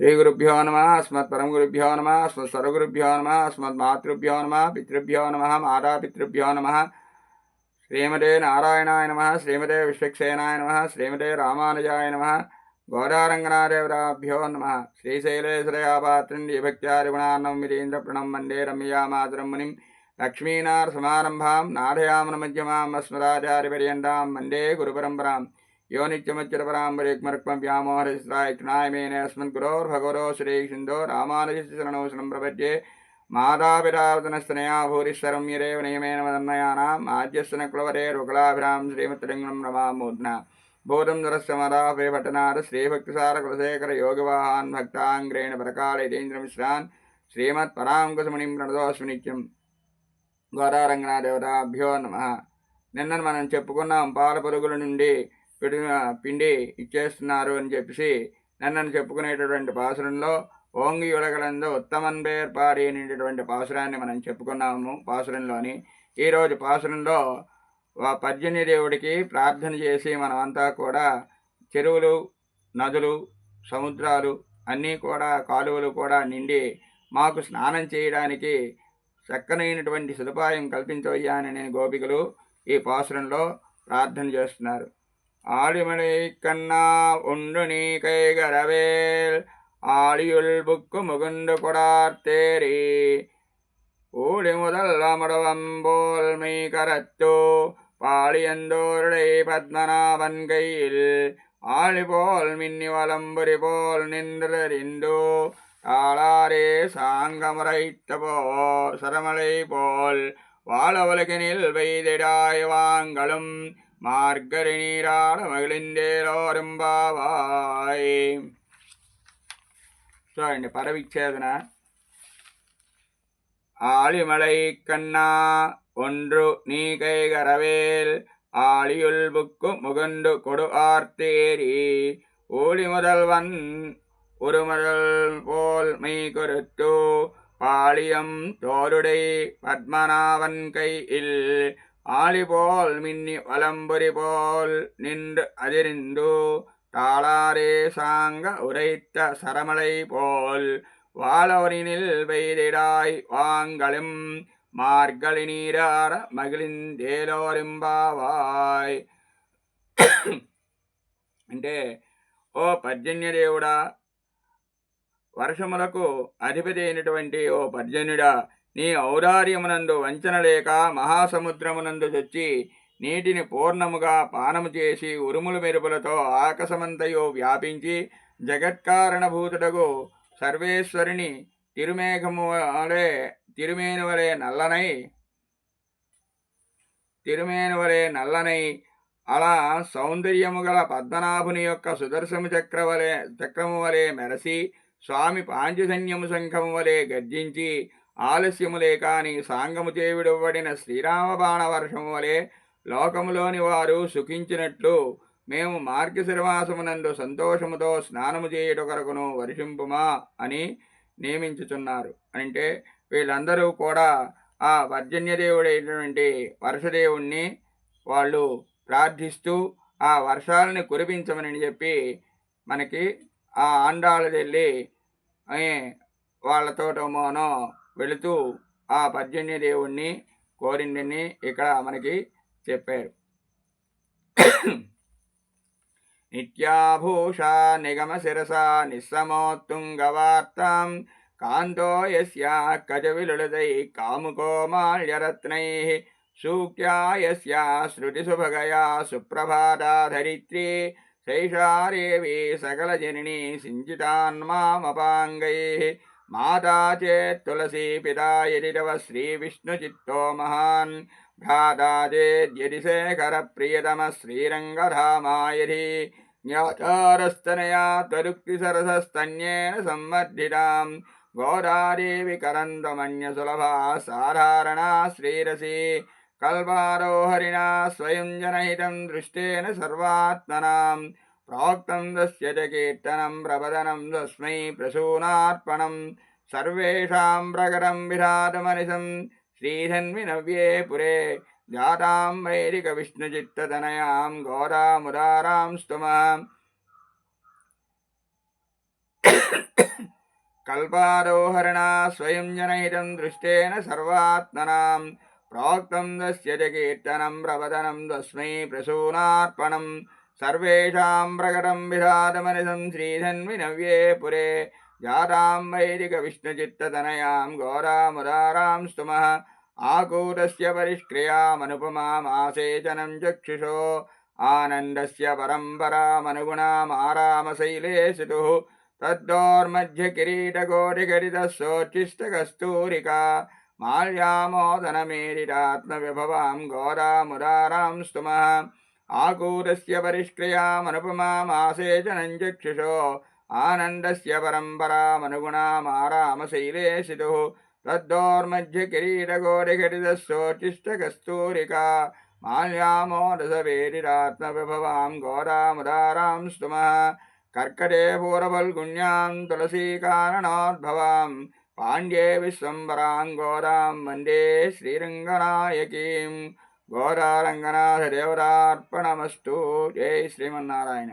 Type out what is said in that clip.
శ్రీగురుభ్యో నమ అస్మత్ పరమగురుభ్యో నమ అస్మత్ స్వరగురుభ్యో నమ అస్మత్ మాతృభ్యో నమ పితృభ్యో నమ మాతాపితృభ్యో నమ శ్రీమతే నారాయణాయ నమ శ్రీమతే విశ్వక్సేనాయ నమ శ్రీమతే రామానుజాయ నమ గోదారంగనాదేవరాభ్యో నమ శ్రీశైలేశ్వరయాపాత్రం భక్త్యారిగుణాన్నం విరీంద్ర ప్రణం వందే రమ్యామాతరం మునిం లక్ష్మీనారసమారంభాం నాథయామన మధ్యమాం అస్మదాచార్యపర్యంతాం వందే గురుపరంపరాం यो नित्यमच्युतपराम्बरेक्मरुक्मं व्यामोहरस्त्रायकृणायमेन अस्मन् गुरोर्भगवरो श्रीसिन्धो रामानुजस्य शरणौ शरणं प्रपद्ये मातापितावतनस्तनया भूरिश्वरं यदेव नियमेन मदन्मयानाम् आद्यस्य न कुलवरेरुकलाभिरां श्रीमत्रिङ्गं रमामूर्ध्ना बोधं नरस्य मदापे भटनाथ श्रीभक्तिसारकुलशेखर योगवाहान् भक्ताङ्ग्रेण परकालयतीन्द्रमिश्रान् श्रीमत्पराङ्कुशमुनिं प्रणतोऽस्मि నిత్యం గోదారంగనాదేవతాభ్యో నమ నిన్న మనం చెప్పుకున్నాం పాల పురుగుల నుండి పిండి ఇచ్చేస్తున్నారు అని చెప్పేసి నన్ను చెప్పుకునేటటువంటి పాసురంలో ఓంగి ఉలగలందు ఉత్తమన్ పేర్పాడి అనేటటువంటి పాసురాన్ని మనం చెప్పుకున్నాము పాసురంలోని. ఈరోజు పాసురంలో ఆ పర్జన్య దేవుడికి ప్రార్థన చేసి మనమంతా కూడా చెరువులు నదులు సముద్రాలు అన్నీ కూడా కాలువలు కూడా నిండి మాకు స్నానం చేయడానికి చక్కనైనటువంటి సదుపాయం కల్పించవయ్యాననే గోపికలు ఈ పాసురంలో ప్రార్థన చేస్తున్నారు. ஆழிமலை கண்ணா ஒன்று நீ கைகரவேல். ஆழியுள் புக்கு முகுண்டு கொடார்த்தேரி ஊழி முதல் அமடவம்போல் மெய் கரத்தோ. பாளியந்தோருடை பத்மநாபன் கையில் ஆழி போல் மின்னி வலம்புரி போல் நின்றறிந்தோ ஆளாரே சாங்கமுறைத்த போ சரமலை போல் வாழ உலகினில் வைதிடாய் வாங்களும் മാർഗരിണീരാട മകളിൻ്റെലോരമ്പാവായി சாரி பரவிச்சேதன. ஆழிமலை கண்ணா ஒன்று நீ கைகரவேல் ஆழியுள் புக்கு முகண்டு கொடு ஆர்த்தேரி. ஊழி முதல்வன் ஒரு முதல் போல் மெய் கொருத்து பாளியம் தோருடை பத்மநாபன் கையில் ஆளி போல் மின்னி வலம்புரி போல் நின்று அதிரிந்து தாளாரே சாங்க உரைத்த சரமலை போல் வாழவரினில் வெய்திடாய் வாங்களும் మార్గలి నీరార మగిలిందేలోరింబావాయ్ అంటే ఓ పర్జన్యదేవుడా వర్షములకు అధిపతి అయినటువంటి ఓ పర్జన్యుడా నీ ఔదార్యమునందు వంచన లేక మహాసముద్రమునందు చొచ్చి నీటిని పూర్ణముగా పానము చేసి ఉరుముల మెరుపులతో ఆకాశమంతయో వ్యాపించి జగత్కారణభూతుడగు సర్వేశ్వరిని తిరుమేఘము వలె తిరుమేను వలె నల్లనై తిరుమేను వలె నల్లనై. అలా సౌందర్యము గల పద్మనాభుని యొక్క సుదర్శము చక్ర వలె చక్రము వలె మెరసి స్వామి పాంచజన్యము శంఖము వలె గర్జించి ఆలస్యములే నీ సాంగము చేవిడవ్వడిన శ్రీరామ బాణవర్షము వలె లోకములోని వారు సుఖించినట్లు మేము మార్గశిరమాసమునందు సంతోషముతో స్నానము చేయుట కొరకును వర్షింపుమా అని నియమించుచున్నారు. అంటే వీళ్ళందరూ కూడా ఆ వర్జన్యదేవుడైనటువంటి వర్షదేవుణ్ణి వాళ్ళు ప్రార్థిస్తూ ఆ వర్షాలని కురిపించమని చెప్పి మనకి ఆ ఆండాళ్ళు వెళ్ళి వాళ్ళతోటమోనో వెళుతూ ఆ పర్జన్య దేవుణ్ణి కోరిందని ఇక్కడ మనకి చెప్పారు. నిత్యాభూష నిగమ శిరస నిస్సమోత్తుంగవార్తాం కాంతో యస్యా కజవిలుడదై కాముకోమాల్యరత్నై సూక్త్యా యస్యా శృతిసుభగయా సుప్రభాతా ధరిత్రీ శైషారేవి సకలజననీ సించితాన్మామపాంగై మాతా చేత్ తులసీ పితా యది తవ శ్రీవిష్ణుచిత్తో మహాన్. భ్రాతా చేద్యది శేఖర ప్రియతమ శ్రీరంగధామాయధి. జ్ఞాచారస్తనయా త్వరుక్తి సరసస్తన్యేన సంవర్ధితాం. గోదాదేవి కరందమన్యసులభా సాధారణా శ్రీరసి. కల్పారోహరిణా స్వయం జనహితం దృష్టేన సర్వాత్మనాం. प्रोक्तं तस्य च कीर्तनं प्रबदनं तस्मै प्रसूनार्पणं सर्वेषां प्रकरं विराटमनिशं श्रीधन्विनव्ये पुरे जातां वैरिकविष्णुचित्ततनयां घोरामुदारां स्तुमाम् कल्पारोहरणा स्वयं जनहितं दृष्टेन सर्वात्मनां प्रोक्तं तस्य च कीर्तनं प्रवदनं तस्मै प्रसूनार्पणम् सर्वेषां प्रकटं विधातमनिसं श्रीधन्विनव्ये पुरे जातां वैदिकविष्णुचित्ततनयां घोरामुदारां स्तुमः आकूटस्य परिष्क्रियामनुपमामासेचनं चक्षुषो आनन्दस्य परम्परामनुगुणामारामशैले सितुः तद्दोर्मध्यकिरीटकोटिकरितः सोच्छिष्टकस्तूरिका माल्यामोदनमेरितात्मविभवां घोरामुदारां स्तुमः आकूटस्य परिष्क्रियामनुपमामासेचनं चक्षुषो आनन्दस्य परम्परामनुगुणामारामशैले सितुः तद्दोर्मध्यकिरीटकोटिघटितः सोच्छिष्टकस्तूरिका माल्यामोदसवेरिरात्मविभवां घोरामुदारां स्तुमः कर्कटे पूरफल्गुण्यां तुलसीकारणोद्भवां पाण्ड्ये विश्वम्बरां गोदां वन्दे श्रीरङ्गनायकीं ఘోరారంగనాథ దేవతార్పణమస్తు జై శ్రీమన్నారాయణ.